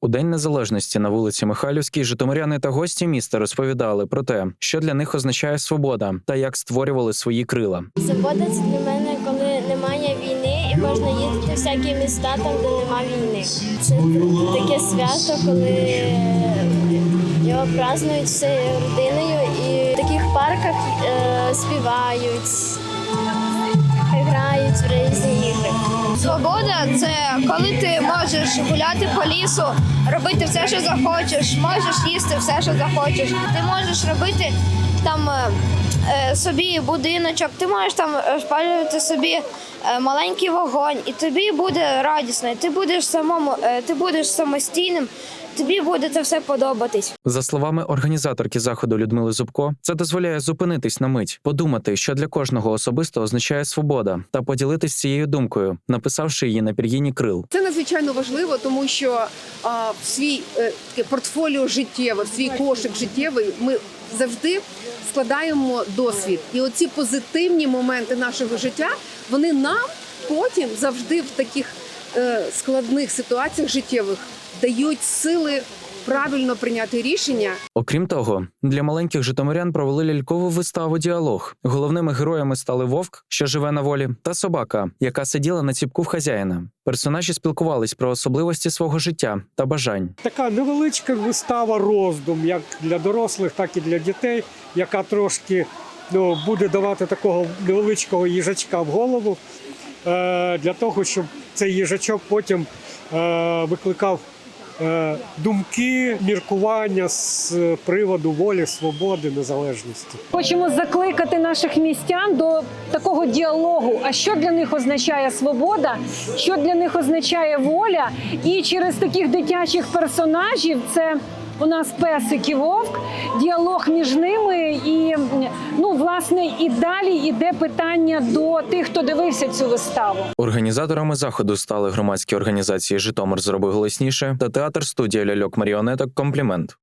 У День Незалежності на вулиці Михайлівській житомиряни та гості міста розповідали про те, що для них означає свобода та як створювали свої крила. Свобода це для мене, коли немає війни і можна їздити в всякі міста, там де нема війни. Це таке свято, коли його празднують всією родиною і в таких парках е, співають, грають в. Свобода це коли ти можеш гуляти по лісу, робити все, що захочеш, можеш їсти все, що захочеш. Ти можеш робити там е, е, собі будиночок, ти можеш там е, спалювати собі маленький вогонь, і тобі буде радісно, і ти будеш самому, е, ти будеш самостійним, тобі буде це все подобатись. За словами організаторки заходу Людмили Зубко, це дозволяє зупинитись на мить, подумати, що для кожного особисто означає свобода, та поділитись цією думкою, написавши її на пір'їні крил. Це надзвичайно важливо, тому що а, в свій е, портфоліо життєве, в свій кошик життєвий ми завжди складаємо досвід. І оці позитивні моменти нашого життя вони нам потім завжди в таких е, складних ситуаціях життєвих дають сили правильно прийняти рішення Окрім того, для маленьких житомирян провели лялькову виставу діалог. Головними героями стали вовк, що живе на волі, та собака, яка сиділа на ціпку в хазяїна. Персонажі спілкувались про особливості свого життя та бажань. така невеличка вистава роздум, як для дорослих, так і для дітей, яка трошки ну, буде давати такого невеличкого їжачка в голову, е, для того, щоб цей їжачок потім е, викликав е, думки, міркування з приводу волі, свободи, незалежності. Хочемо закликати наших містян до такого діалогу. А що для них означає свобода, що для них означає воля? І через таких дитячих персонажів це. У нас песик і вовк, діалог між ними, і ну власне і далі іде питання до тих, хто дивився цю виставу. Організаторами заходу стали громадські організації Житомир зроби голосніше та театр студія ляльок маріонеток Комплімент.